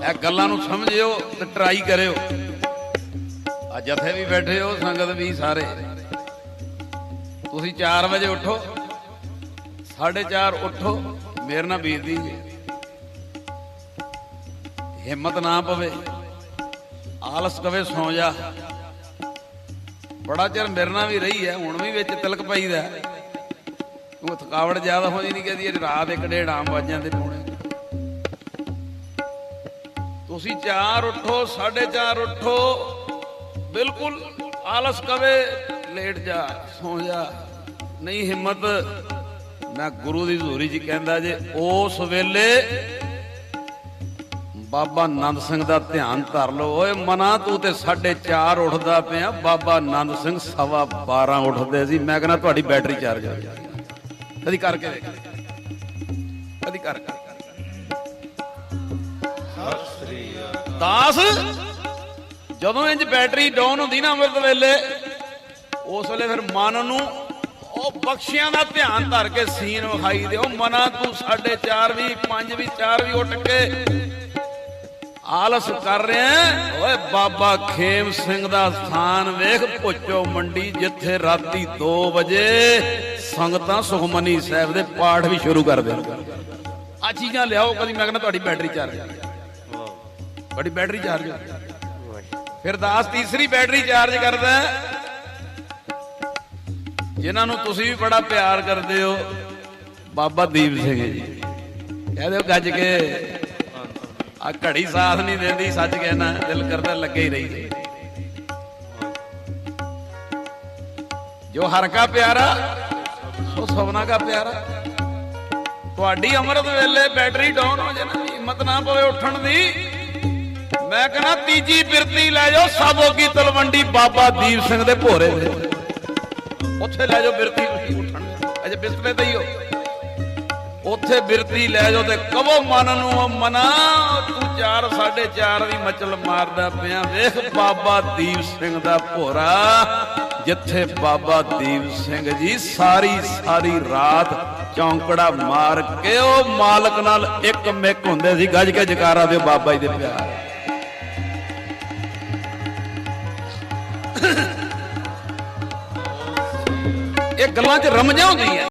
ਇਹ ਗੱਲਾਂ ਨੂੰ ਸਮਝਿਓ ਤੇ ਟਰਾਈ ਕਰਿਓ। ਆ ਜਥੇ ਵੀ ਬੈਠੇ ਹੋ, ਸੰਗਤ ਵੀ ਸਾਰੇ। ਤੁਸੀਂ 4 ਵਜੇ ਉੱਠੋ 4:30 ਉੱਠੋ, ਮੇਰੇ ਨਾਲ ਬੀਤਦੀ ਹਿੰਮਤ ਨਾ ਪਵੇ, ਆਲਸ ਕਵੇ ਸੌ ਜਾ। ਬੜਾ ਚਿਰ ਮੇਰੇ ਨਾਲ ਵੀ ਰਹੀ ਹੈ, ਹੁਣ ਵੀ ਵਿੱਚ ਤਿਲਕ ਪਈਦਾ। ਉਹ ਥਕਾਵਟ ਜ਼ਿਆਦਾ ਹੋ ਨਹੀਂ ਕਹਦੀ ਰਾਤ ਇੱਕ ਡੇਢ ਆਮ ਵੱਜ ਜਾਂਦੇ ਪੌਣੇ। ਤੁਸੀਂ 4 ਉੱਠੋ 4:30 ਉੱਠੋ। ਬਿਲਕੁਲ ਆਲਸ ਕਵੇ, ਲੇਟ ਜਾ, ਸੌ ਜਾ। ਨਹੀਂ ਹਿੰਮਤ, ਮੈਂ ਗੁਰੂ ਦੀ ਹਜ਼ੂਰੀ 'ਚ ਕਹਿੰਦਾ ਜੇ ਉਸ ਵੇਲੇ ਬਾਬਾ ਆਨੰਦ ਸਿੰਘ ਦਾ ਧਿਆਨ ਧਰ ਲਓ। ਓਏ ਮਨਾ, ਤੂੰ ਤੇ 4:30 ਉੱਠਦਾ ਪਿਆ। ਬਾਬਾ ਆਨੰਦ ਸਿੰਘ ਸਵਾ 12 ਉੱਠਦੇ ਸੀ। ਮੈਂ ਕਹਿੰਦਾ, ਤੁਹਾਡੀ ਬੈਟਰੀ ਚਾਰਜ ਹੋ ਜਾਣੀ ਕਦੀ ਕਰਕੇ ਦੇਖ ਕਦੀ ਕਰ ਦਾਸ, ਜਦੋਂ ਇੰਜ ਬੈਟਰੀ ਡਾਊਨ ਹੁੰਦੀ ਨਾ ਅੰਮ੍ਰਿਤ ਵੇਲੇ, ਉਸ ਵੇਲੇ ਫਿਰ ਮਨ ਨੂੰ ਉਹ ਬਖਸ਼ਿਆਂ ਦਾ ਧਿਆਨ ਧਰ ਕੇ ਸੀਨ ਵਿਖਾਈ ਦਿਓ। ਮਨਾ ਤੂੰ 4:30 ਵੀ 5 ਵੀ 4 ਵੀ ਉੱਠ ਕੇ ਆਲਸ ਕਰ ਰਿਹਾ ਓਏ ਬਾਬਾ ਖੇਮ ਸਿੰਘ ਦਾ ਸਥਾਨ ਵੇਖ ਪੁੱਚੋ ਮੰਡੀ, ਜਿੱਥੇ ਰਾਤੀ 2 ਵਜੇ ਸੰਗਤਾਂ ਸੁਖਮਨੀ ਸਾਹਿਬ ਦੇ ਪਾਠ ਵੀ ਸ਼ੁਰੂ ਕਰ ਦੇਣ ਆ ਚੀਜ਼ਾਂ ਲਿਆਓ, ਕਦੀ ਮੈਂ ਕਹਿੰਦਾ ਤੁਹਾਡੀ ਬੈਟਰੀ ਚਾਰਜ ਬੜੀ ਬੈਟਰੀ ਚਾਰਜ ਫਿਰ ਦਾਸ ਤੀਸਰੀ ਬੈਟਰੀ ਚਾਰਜ ਕਰਦਾ ਹੈ। ਜਿਨ੍ਹਾਂ ਨੂੰ ਤੁਸੀਂ ਵੀ ਬੜਾ ਪਿਆਰ ਕਰਦੇ ਹੋ, ਬਾਬਾ ਦੀਪ ਸਿੰਘ ਜੀ। ਕਹਿ ਦਿਓ ਗੱਜ ਕੇ, ਆ ਘੜੀ ਸਾਥ ਨਹੀਂ ਦਿੰਦੀ, ਸੱਚ ਕਹਿਣਾ, ਦਿਲ ਕਰਦਾ ਲੱਗੇ ਹੀ ਰਹੀ ਜੋ ਹਰ ਕਾ ਪਿਆਰਾ, ਸੋ ਸਭਨਾ ਕਾ ਪਿਆਰਾ। ਤੁਹਾਡੀ ਅੰਮ੍ਰਿਤ ਵੇਲੇ ਬੈਟਰੀ ਡਾਊਨ ਹੋ ਜਾਣਾ ਹਿੰਮਤ ਨਾ ਪਵੇ ਉੱਠਣ ਦੀ। ਮੈਂ ਕਹਿੰਦਾ ਤੀਜੀ ਬਿਰਤੀ ਲੈ ਜਾਓ ਸਾਬੋਗੀ ਤਲਵੰਡੀ ਬਾਬਾ ਦੀਪ ਸਿੰਘ ਦੇ ਭੋਰੇ ਉੱਥੇ ਲੈ ਜਾਓ ਬਿਰਤੀ ਤੁਸੀਂ ਉੱਠਣ। ਅਜੇ ਬਿਸਤਰੇ ਤੇ ਹੀ ਹੋ। ਉੱਥੇ ਬਿਰਤੀ ਲੈ ਜਾਓ ਤੇ ਕਵੋ ਮਨ ਨੂੰ ਮਨਾ। ਤੂੰ 4 4:30 ਦੀ ਮਚਲ ਮਾਰਦਾ ਪਿਆ। ਵੇਖ ਬਾਬਾ ਦੀਪ ਸਿੰਘ ਦਾ ਭੋਰਾ, ਜਿੱਥੇ ਬਾਬਾ ਦੀਪ ਸਿੰਘ ਜੀ ਸਾਰੀ ਸਾਰੀ ਰਾਤ ਚੌਂਕੜਾ ਮਾਰ ਕੇ ਉਹ ਮਾਲਕ ਨਾਲ ਇੱਕ ਮਿੱਕ ਹੁੰਦੇ ਸੀ। ਗੱਜ ਕੇ ਜਕਾਰਾ ਦਿਓ ਬਾਬਾ ਜੀ ਦੇ ਪਿਆਰ। ਇਹ ਗੱਲਾਂ 'ਚ ਰਮਜਾਂ ਹੁੰਦੀਆਂ।